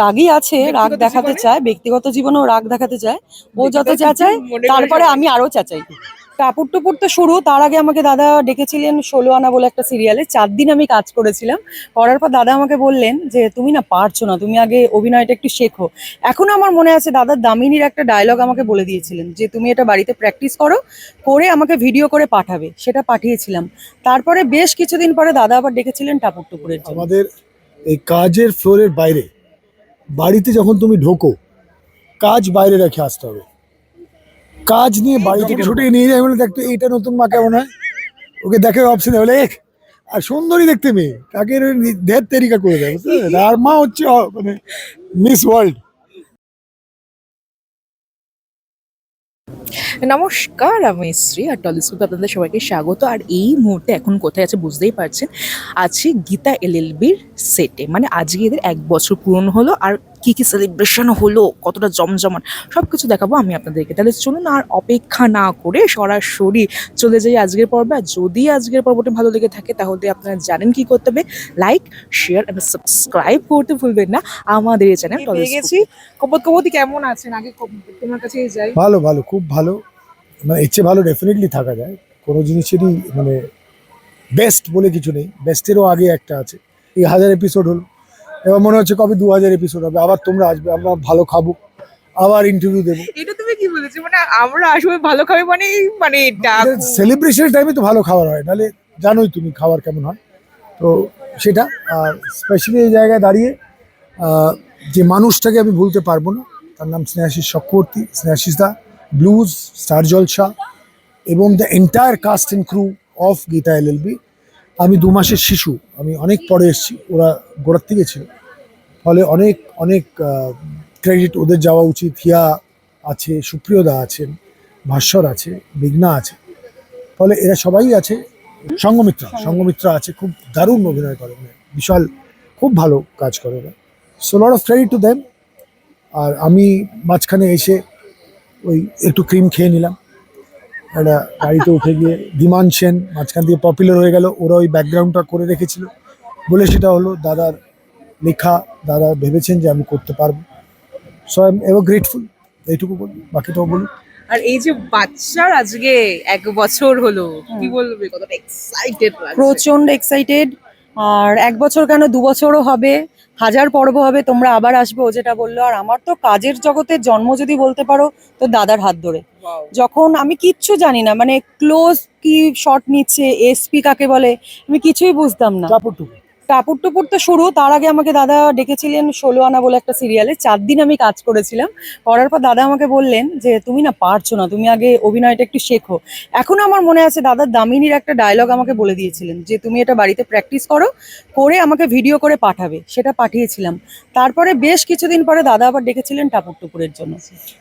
রাগই আছে রাগ দেখাতে চায় ব্যক্তিগত জীবনেও রাগ দেখাতে চায়। ও যত চেঁচায় তারপরে আমি আরও চেঁচাই। টাপুর টুপুর তো শুরু তার আগে আমাকে দাদা ডেকেছিলেন ষোলো আনা বলে একটা সিরিয়ালে চার দিন আমি কাজ করেছিলাম। করার পর দাদা আমাকে বললেন যে তুমি না পারছ না তুমি আগে অভিনয়টা একটু শেখো। এখনও আমার মনে আছে দাদা দামিনীর একটা ডায়লগ আমাকে বলে দিয়েছিলেন যে তুমি এটা বাড়িতে প্র্যাকটিস করো করে আমাকে ভিডিও করে পাঠাবে। সেটা পাঠিয়েছিলাম। তারপরে বেশ কিছুদিন পরে দাদা আবার ডেকেছিলেন টাপুর টুপুরের আমাদের এই কাজের ফ্লোরের বাইরে বাড়িতে যখন তুমি ঢোকো, কাজ বাইরে রেখে আসতে হবে। কাজ নিয়ে বাড়ি থেকে ছুটে নিয়ে যাই বলে দেখতো এইটা নতুন মা, কেমন হয়? ওকে দেখে অপশনে বলে এক আর সুন্দরী দেখতে মেয়ে, তাকে দেড় তেরিকা করে দেয়? আর মা হচ্ছে মানে মিস ওয়ার্ল্ড নমস্কার আমি শ্রী আর টলিস্কোপে আপনাদের সবাইকে স্বাগত। আর এই মুহূর্তে এখন কোথায় আছে বুঝতেই পারছেন আছে গীতা এলএলবির সেটে মানে আজকে এদের এক বছর পূরণ হলো আর কি কি সেলিব্রেশন হলো কতটা জমজমান সব কিছু দেখাবো আমি আপনাদেরকে। তাহলে চলুন আর অপেক্ষা না করে সরাসরি চলে যাই আজকের পর্বে। আর যদি আজকের পর্বটি ভালো লেগে থাকে তাহলে আপনারা জানেন কি করতে হবে। লাইক শেয়ার এবং সাবস্ক্রাইব করতে ভুলবেন না। আমাদের এই চ্যানেল গেছি? কপত কপতি কেমন আছেন? আগে তোমার কাছে যাই। ভালো ভালো খুব ভালো। মানে ইচ্ছে ভালো ডেফিনেটলি থাকা যায়। কোনো জিনিসেরই মানে বেস্ট বলে কিছু নেই। বেস্টেরও আগে একটা আছে। এই হাজার এপিসোড হলো। এবার মনে হচ্ছে কবে দু হাজার এপিসোড হবে। আবার তোমরা আসবে আমরা ভালো খাব। আবার ইন্টারভিউ দেবো। এটা তুমি কি বলেছ? মানে আমরা আসলে ভালো খাবে মানে মানে সেলিব্রেশনের টাইমে তো ভালো খাবার হয়। নাহলে জানোই তুমি খাবার কেমন হয়। তো সেটা আর স্পেশালি এই জায়গায় দাঁড়িয়ে যে মানুষটাকে আমি ভুলতে পারব না তার নাম স্নেহাশিস চক্রবর্তী স্নেহাশিস দা। ব্লুজ স্টার জলসা এবং the entire cast and crew of Geeta LLB আমি দু মাসের শিশু, আমি অনেক পরে এসেছি, ওরা গোড়ার থেকে ছিল। ফলে অনেক অনেক ক্রেডিট ওদের যাওয়া উচিত। হিয়া আছে, সুপ্রিয়দা আছেন ভাস্বর আছে, বিঘ্না আছে। ফলে এরা সবাই আছে। সঙ্গমিত্রা সঙ্গমিত্রা আছে, খুব দারুণ অভিনয় করে বিশাল, খুব ভালো কাজ করে ওরা। So lot of credit to them আর আমি মাঝখানে এসে ওই একটু ক্রিম খেয়ে নিলাম। একটা গাড়িতে উঠে গিয়ে বিমান সেন মাঝখান দিয়ে পপুলার হয়ে গেল ওরা ওই ব্যাকগ্রাউন্ডটা করে রেখেছিল। বলে সেটা হলো দাদার লেখা দাদা ভেবেছেন যে আমি করতে পারব। So I am ever grateful এইটুকু বলব বাকিটাও বলুন। আর এই যে বাচ্চার আজকে এক বছর হলো কি বলবে কতটা এক্সাইটেড প্রচণ্ড এক্সাইটেড আর এক বছর কেন? দু বছরও হবে। হাজার পর্ব হবে তোমরা আবার আসবে ও যেটা বলল। আর আমার তো কাজের জগতের জন্ম যদি বলতে পারো তো দাদার হাত ধরে। যখন আমি কিচ্ছু জানি না মানে ক্লোজ কি শট নিচ্ছে এসপি কাকে বলে আমি কিছুই বুঝতাম না। চাপড়টুকু টাপুর টুপুর তো শুরু, তার আগে আমাকে দাদা ডেকেছিলেন ষোলো আনা বলে একটা সিরিয়ালে চার দিন আমি কাজ করেছিলাম। করার পর দাদা আমাকে বললেন যে, তুমি না পারছ না, তুমি আগে অভিনয়টা একটু শেখো। এখনও আমার মনে আছে দাদা দামিনীর একটা ডায়লগ আমাকে বলে দিয়েছিলেন যে, তুমি এটা বাড়িতে প্র্যাকটিস করো, করে আমাকে ভিডিও করে পাঠাবে। সেটা পাঠিয়েছিলাম। তারপরে বেশ কিছুদিন পরে দাদা আবার ডেকেছিলেন টাপুর টুপুরের জন্য।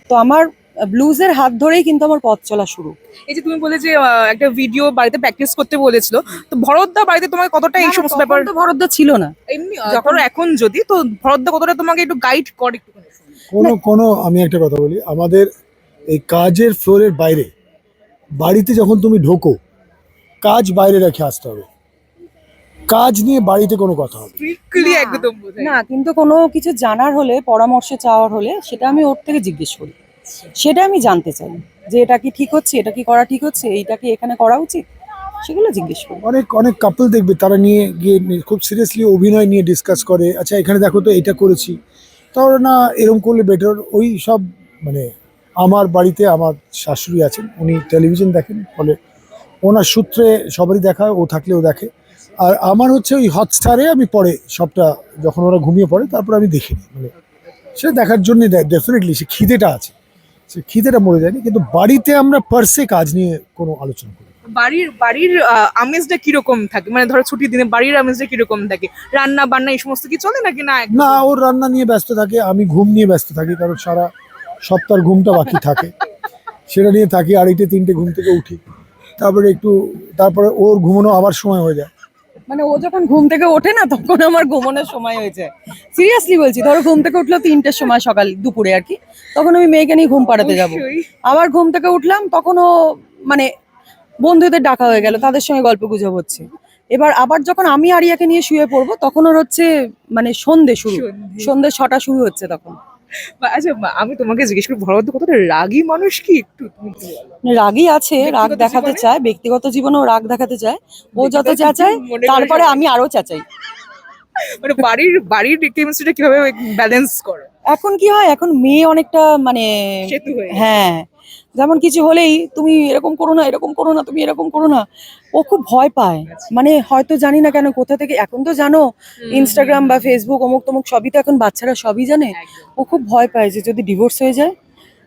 তো আমার ব্লুজের হাত ধরেই কিন্তু আমার পথ চলা শুরু। এই যে তুমি বলে যে একটা ভিডিও বাড়িতে প্র্যাকটিস করতে বলেছিল তো ভরতদা বাড়িতে তোমার কতটা এই সমস্ত ব্যাপার তো ভরদ্বার ছিল না। এমনি যখন- এখন যদি তো ভরতদা কতটা তোমাকে একটু গাইড করে একটু কোনো কোনো আমি একটা কথা বলি আমাদের এই কাজের ফ্লোরের বাইরে বাড়িতে যখন তুমি ঢোকো কাজ বাইরে রেখে আসতে হবে। কাজ নিয়ে বাড়িতে কোনো কথা হবে না। কিন্তু কোনো কিছু জানার হলে পরামর্শ চাওয়ার হলে সেটা আমি ওর থেকে জিজ্ঞেস করি। সেটা আমি জানতে চাই। যে এটা কি ঠিক হচ্ছে, এটা কি করা ঠিক হচ্ছে, এইটা কি এখানে করা উচিত? সেগুলো জিজ্ঞেস করি অনেক অনেক কাপল দেখবে, তারা নিয়ে গিয়ে খুব সিরিয়াসলি অভিনয় নিয়ে ডিসকাস করে আচ্ছা এখানে দেখো তো এটা করেছি। তাহলে না এরকম করলে বেটার ওই সব মানে আমার বাড়িতে আমার শাশুড়ি আছেন, উনি টেলিভিশন দেখেন, ফলে ওনার সূত্রে সবারই দেখা, ও থাকলেও দেখে। আর আমার হচ্ছে ওই হটস্টারে আমি পরে সবটা, যখন ওরা ঘুমিয়ে পড়ে, তারপর আমি দেখি। মানে সেটা দেখার জন্য ডেফিনেটলি সে খিদেটা আছে। সে খিদেটা মরে যায়নি কিন্তু বাড়িতে আমরা পার্সে কাজ নিয়ে কোনো আলোচনা করি বাড়ির বাড়ির আমেজটা কীরকম থাকে? মানে ধরো ছুটির দিনে বাড়ির আমেজটা কীরকম থাকে? রান্না বান্না এই সমস্ত কি চলে নাকি না? না ওর রান্না নিয়ে ব্যস্ত থাকে আমি ঘুম নিয়ে ব্যস্ত থাকি কারণ সারা সপ্তাহের ঘুমটা বাকি থাকে। সেটা নিয়ে থাকি আড়াইটে তিনটে ঘুম থেকে উঠি। তারপরে একটু তারপরে ওর ঘুমানো আবার সময় হয়ে যায়। মানে ও যখন ঘুম থেকে ওঠে না তখন আমার ঘুমানোর সময় হয়ে যায় সিরিয়াসলি বলছি ধরো ঘুম থেকে উঠল তিনটের সময় সকাল দুপুরে আর কি তখন আমি মেয়েকে নিয়ে ঘুম পাড়াতে যাব। আবার ঘুম থেকে উঠলাম তখন ও মানে বন্ধুদের ডাকা হয়ে গেল তাদের সঙ্গে গল্প গুজব হচ্ছে। এবার আবার যখন আমি আরিয়াকে নিয়ে শুয়ে পড়ব তখন ওর হচ্ছে মানে সন্ধে শুরু। সন্ধে। ছটা শুরু হচ্ছে তখন। আচ্ছা মা, আমি তোমাকে জিজ্ঞেস করি ভরত কতটা রাগী মানুষ কি একটু। রাগই আছে রাগ দেখাতে চায় ব্যক্তিগত জীবনেও রাগ দেখাতে চায়। ও যত চেঁচায় তারপরে আমি আরও চেঁচাই। মানে বাড়ির বাড়ির কেমিস্ট্রিটা কীভাবে ব্যালেন্স করো? এখন কি হয় এখন মেয়ে অনেকটা মানে সেতু হ্যাঁ যেমন কিছু হলেই তুমি এরকম করো না এরকম করো না তুমি এরকম করো না ও খুব ভয় পায়। মানে হয়তো জানি না কেন কোথা থেকে এখন তো জানো ইনস্টাগ্রাম বা ফেসবুক অমুক তমুক সবই তো এখন বাচ্চারা সবই জানে। ও খুব ভয় পায় যে যদি ডিভোর্স হয়ে যায়।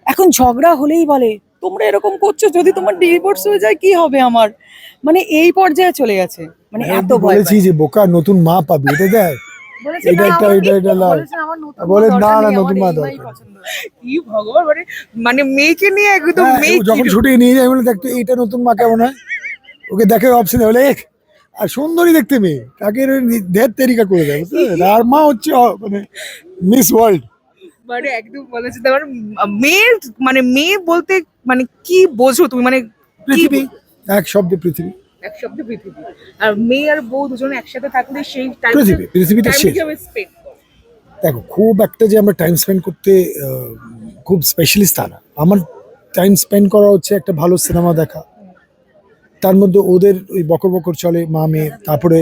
এখন ঝগড়া হলেই বলে তোমরা এরকম করছ যদি তোমার ডিভোর্স হয়ে যায় কি হবে আমার? মানে এই পর্যায়ে চলে গেছে। মানে এত ভয় বলেছি যে বোকা নতুন মা পাবি এটা দেয় বলেছে, এটা "না, একটা, আমার এটা একটা এই- লাল।" বলেছে, "আমার নতুন মা বলে, "না, না, নতুন মা দরকার পছন্দ।" কি ভগবান মানে মানে মেয়েকে নিয়ে একদম হ্যাঁ, মেয়ে যখন ছুটি নিয়ে যায় বলে দেখতো এইটা নতুন মা কেমন হয়? ওকে দেখে অপশনে বলে "এহ, আর সুন্দরী দেখতে মেয়ে তাকে দেড় তেরিকা করে দেয়। আর মা হচ্ছে মানে মিস ওয়ার্ল্ড মানে একদম বলেছে তোমার মেয়ের মানে মেয়ে বলতে মানে কি বোঝো তুমি? মানে পৃথিবী এক শব্দে পৃথিবী। এক শব্দে পৃথিবী। আর মেয়ে আর বউ দুজন একসাথে থাকলে সেই পৃথিবী পৃথিবীটা শেষ। দেখো খুব একটা যে আমরা টাইম স্পেন্ড করতে খুব স্পেশালিস্ট তা না। আমার টাইম স্পেন্ড করা হচ্ছে একটা ভালো সিনেমা দেখা। তার মধ্যে ওদের ওই বকর বকর চলে মা মেয়ে। তারপরে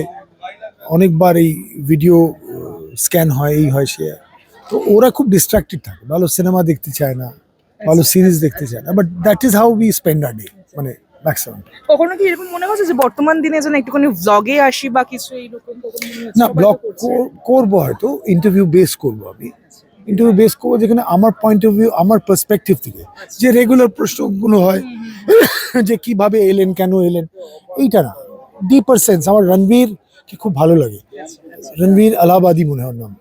অনেকবার এই ভিডিও স্ক্যান হয় এই হয় সে তো ওরা খুব ডিস্ট্রাক্টেড থাকে। ভালো সিনেমা দেখতে চায় না ভালো সিরিজ দেখতে চায় না। But that is how we spend our day মানে ম্যাক্সিমাম কখনো কি এরকম মনে হচ্ছে যে বর্তমান দিনে যেন একটুখানি ভ্লগে আসি বা কিছু এইরকম? না ব্লগ। করব হয়তো ইন্টারভিউ বেস করব আমি। ইন্টারভিউ বেস করব যেখানে আমার পয়েন্ট অফ ভিউ আমার পার্সপেক্টিভ থেকে। যে রেগুলার প্রশ্নগুলো হয় যে কীভাবে এলেন কেন এলেন এইটা না। ডিপার সেন্স আমার রণবীর কি খুব ভালো লাগে। রণবীর আলাহাবাদি মনে হয় নাম।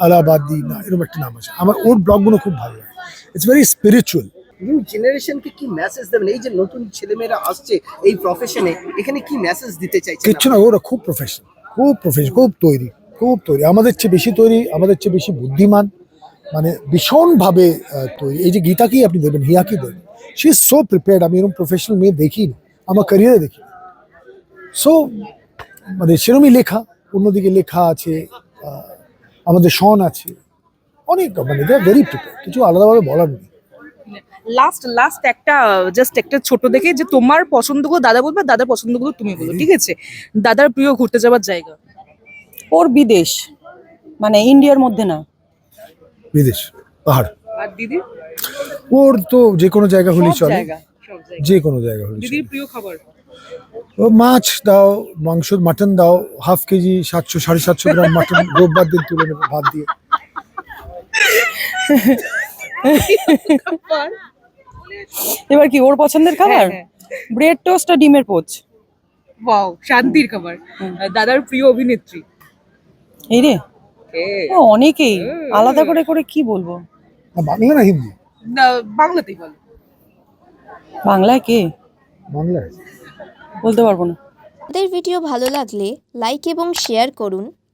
আলাহাবাদি না এরকম একটা নাম আছে। আমার ওর ব্লগগুলো খুব ভালো লাগে। ইটস ভেরি স্পিরিচুয়াল নিউ জেনারেশনকে কি মেসেজ দেবেন? এই যে নতুন ছেলেমেয়েরা আসছে এই প্রফেশনে এখানে কি মেসেজ দিতে চাইছেন কিচ্ছু না, ওরা খুব প্রফেশনাল খুব প্রফেশন খুব তৈরি খুব তৈরি। আমাদের চেয়ে বেশি তৈরি, আমাদের চেয়ে বেশি বুদ্ধিমান মানে ভীষণভাবে তৈরি। এই যে গীতাকেই আপনি দেখবেন হিয়াকেই দেখবেন শি ইজ সো প্রিপেয়ার্ড আমি এরকম প্রফেশনাল মেয়ে দেখিনি, আমার ক্যারিয়ারে দেখি সো মানে সেরমই লেখা, অন্যদিকে লেখা আছে আমাদের শন আছে, অনেক মানে দে ভেরি প্রিপেয়ার কিছু আলাদাভাবে বলার নেই। লাস্ট লাস্ট একটা জাস্ট একটা ছোট দেখে যে তোমার পছন্দগুলো দাদা বলবে দাদার পছন্দগুলো তুমি বলো ঠিক আছে? দাদার প্রিয় ঘুরতে যাওয়ার জায়গা। ওর বিদেশ। মানে ইন্ডিয়ার মধ্যে না। বিদেশ পাহাড়। আর দিদি? ওর তো যে কোনো জায়গা হলেই চলে। জায়গা সব জায়গা। যে কোনো জায়গা হলেই চলে। দিদির প্রিয় খাবার? ও মাছ দাও মাংস মাটন দাও হাফ কেজি সাতশো সাড়ে সাতশো গ্রাম মাটন রোববার দিন তুলে নেব ভাত দিয়ে। এবার কি ওর পছন্দের খাবার? হ্যাঁ, ব্রেড টোস্ট আর ডিমের পোচ। ওয়াও শান্তির খাবার। দাদার প্রিয় অভিনেত্রী। এই রে? অনেকেই। আলাদা করে করে কি বলব? না, বাংলা না হিন্দি? না, বাংলাতেই বলো। বাংলায় কে? বাংলায়। বলতে পারব না। আমাদের ভিডিও ভালো লাগলে লাইক এবং শেয়ার করুন।